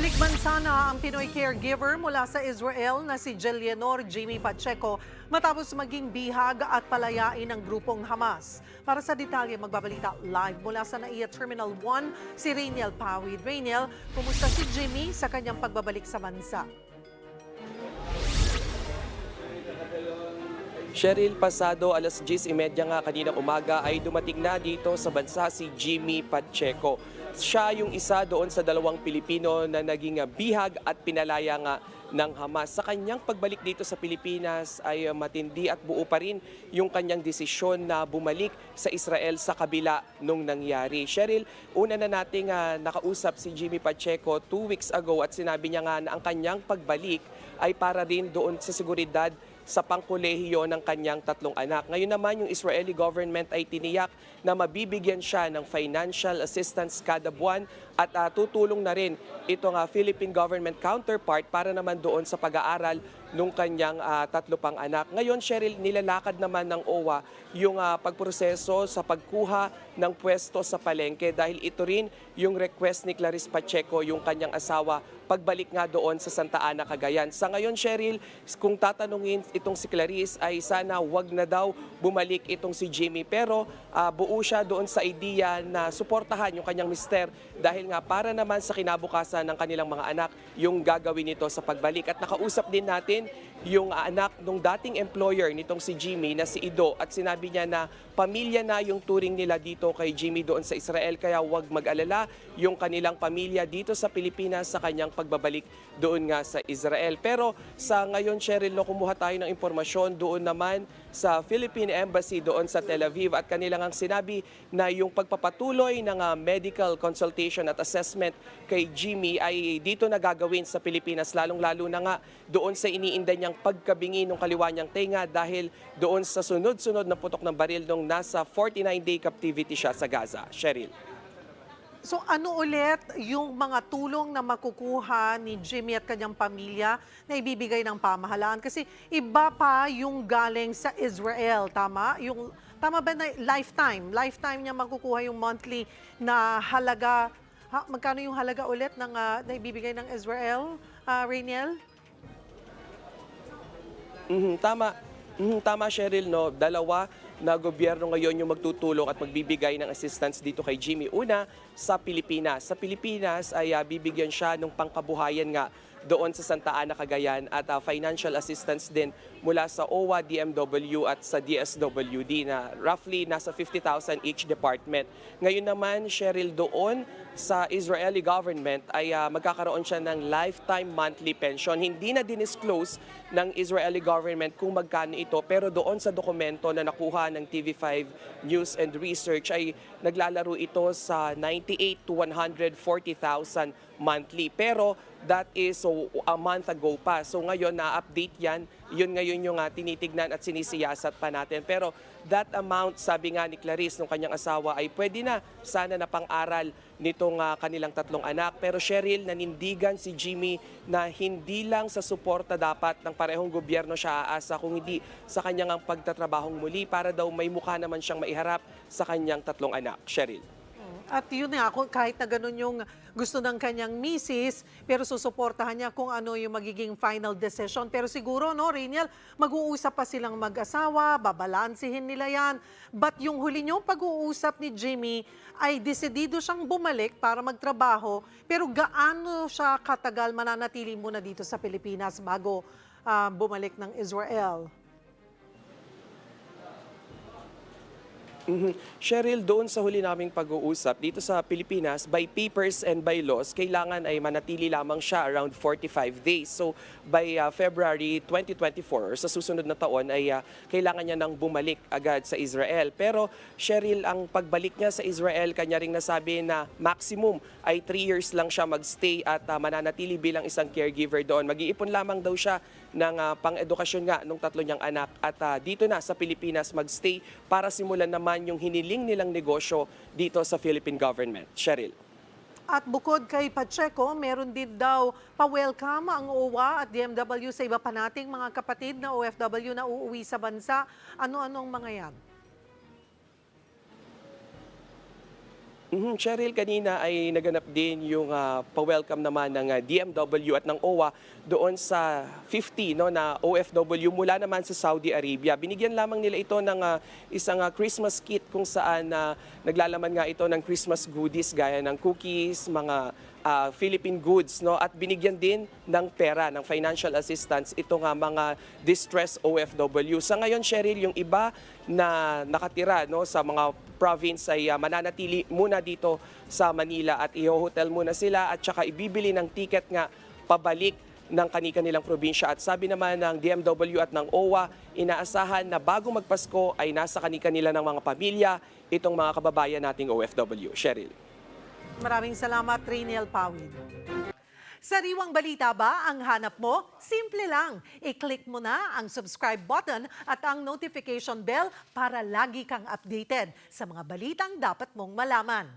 Balik bansa na ang Pinoy caregiver mula sa Israel na si Jelianor Jimmy Pacheco matapos maging bihag at palayain ng grupong Hamas. Para sa detalye, magbabalita live mula sa NAIA Terminal 1 si Rainiel Pawid. Rainiel, kumusta si Jimmy sa kanyang pagbabalik sa bansa? Cheryl, pasado alas 10.30 nga kaninang umaga ay dumating na dito sa bansa si Jimmy Pacheco. Siya yung isa doon sa dalawang Pilipino na naging bihag at pinalaya nga ng Hamas. Sa kanyang pagbalik dito sa Pilipinas ay matindi at buo pa rin yung kanyang desisyon na bumalik sa Israel sa kabila nung nangyari. Cheryl, una na nating ah, nakausap si Jimmy Pacheco two weeks ago at sinabi niya nga na ang kanyang pagbalik ay para rin doon sa seguridad sa pangkolehiyo ng kanyang tatlong anak. Ngayon naman, yung Israeli government ay tiniyak na mabibigyan siya ng financial assistance kada buwan at ah, tutulong na rin itong ah, Philippine government counterpart para naman doon sa pag-aaral nung kanyang ah, tatlo pang anak. Ngayon, Cheryl, nilalakad naman ng OWA yung ah, pagproseso sa pagkuha ng pwesto sa palengke dahil ito rin yung request ni Clarice Pacheco, yung kanyang asawa, pagbalik nga doon sa Santa Ana, Cagayan. Sa ngayon, Cheryl, kung tatanungin itong si Clarice ay sana wag na daw bumalik itong si Jimmy. Pero ah, buo siya doon sa idea na suportahan yung kanyang mister dahil nga para naman sa kinabukasan ng kanilang mga anak yung gagawin nito sa pagbalik. At nakausap din natin yung anak nung dating employer nitong si Jimmy na si Ido. At sinabi niya na pamilya na yung turing nila dito kay Jimmy doon sa Israel. Kaya wag mag-alala yung kanilang pamilya dito sa Pilipinas sa kanyang pagbabalik doon nga sa Israel. Pero sa ngayon, Cheryl, no, kumuha tayo ng impormasyon. Doon naman sa Philippine Embassy doon sa Tel Aviv at kanilang ang sinabi na yung pagpapatuloy ng ah, medical consultation at assessment kay Jimmy ay dito na gagawin sa Pilipinas lalong-lalo na nga doon sa iniinda niyang pagkabingi ng kaliwa niyang tenga dahil doon sa sunod-sunod na putok ng baril nung nasa 49-day captivity siya sa Gaza. Cheryl. So ano ulit yung mga tulong na makukuha ni Jimmy at kanyang pamilya na ibibigay ng pamahalaan? Kasi iba pa yung galing sa Israel, tama? Yung, tama ba na lifetime? Lifetime niya makukuha yung monthly na halaga. Ha, magkano yung halaga ulit ng, ah, na ibibigay ng Israel, uh, Rainiel? Mhm, tama. Mhm, tama Cheryl, no? Dalawa na gobyerno ngayon yung magtutulong at magbibigay ng assistance dito kay Jimmy. Una, sa Pilipinas. Sa Pilipinas ay ah, bibigyan siya ng pangkabuhayan nga doon sa Santa Ana, Cagayan at ah, financial assistance din mula sa OWA, DMW at sa DSWD na roughly nasa 50,000 each department. Ngayon naman, Cheryl, doon sa Israeli government ay ah, magkakaroon siya ng lifetime monthly pension. Hindi na dinisclose ng Israeli government kung magkano ito pero doon sa dokumento na nakuha ng TV5 News and Research ay naglalaro ito sa 98 to 140,000 monthly. Pero that is so a month ago pa. So ngayon na-update yan. Yun ngayon yung ah, tinitignan at sinisiyasat pa natin. Pero that amount, sabi nga ni Clarice, nung kanyang asawa, ay pwede na sana na pang-aral nitong ah, kanilang tatlong anak. Pero Cheryl, nanindigan si Jimmy na hindi lang sa suporta dapat ng parehong gobyerno siya aasa, kung hindi sa kanyang ang pagtatrabahong muli para daw may mukha naman siyang maiharap sa kanyang tatlong anak. Cheryl. At yun nga, kahit na ganun yung gusto ng kanyang misis, pero susuportahan niya kung ano yung magiging final decision. Pero siguro, no, Rainiel, mag-uusap pa silang mag-asawa, babalansihin nila yan. But yung huli niyong pag-uusap ni Jimmy ay desidido siyang bumalik para magtrabaho. Pero gaano siya katagal mananatili muna dito sa Pilipinas bago ah, bumalik ng Israel? Mhm. Cheryl, doon sa huli naming pag-uusap dito sa Pilipinas, by papers and by laws, kailangan ay manatili lamang siya around 45 days. So by uh, February 2024 or sa susunod na taon ay uh, kailangan niya nang bumalik agad sa Israel. Pero Cheryl, ang pagbalik niya sa Israel, kanya ring nasabi na maximum ay 3 years lang siya magstay at uh, mananatili bilang isang caregiver doon. Mag-iipon lamang daw siya ng uh, pang-edukasyon nga nung tatlo niyang anak at uh, dito na sa Pilipinas magstay para simulan naman yung hiniling nilang negosyo dito sa Philippine government. Cheryl. At bukod kay Pacheco, meron din daw pa-welcome ang OWA at DMW sa iba pa nating mga kapatid na OFW na uuwi sa bansa. Ano-anong mga yan? Mhm, Cheryl, kanina ay naganap din yung ah, pa-welcome naman ng ah, DMW at ng OWA doon sa 50 no, na OFW mula naman sa Saudi Arabia. Binigyan lamang nila ito ng ah, isang ah, Christmas kit kung saan na naglalaman nga ito ng Christmas goodies gaya ng cookies, mga ah, Philippine goods no at binigyan din ng pera ng financial assistance ito nga mga distress OFW. Sa ngayon Cheryl yung iba na nakatira no sa mga province ay ah, mananatili muna dito sa Manila at i-hotel muna sila at saka ibibili ng ticket nga pabalik ng kani-kanilang probinsya. At sabi naman ng DMW at ng OWA, inaasahan na bago magpasko ay nasa kani-kanila ng mga pamilya itong mga kababayan nating OFW. Cheryl. Maraming salamat, Rainiel Pawin. Sariwang balita ba ang hanap mo? Simple lang. I-click mo na ang subscribe button at ang notification bell para lagi kang updated sa mga balitang dapat mong malaman.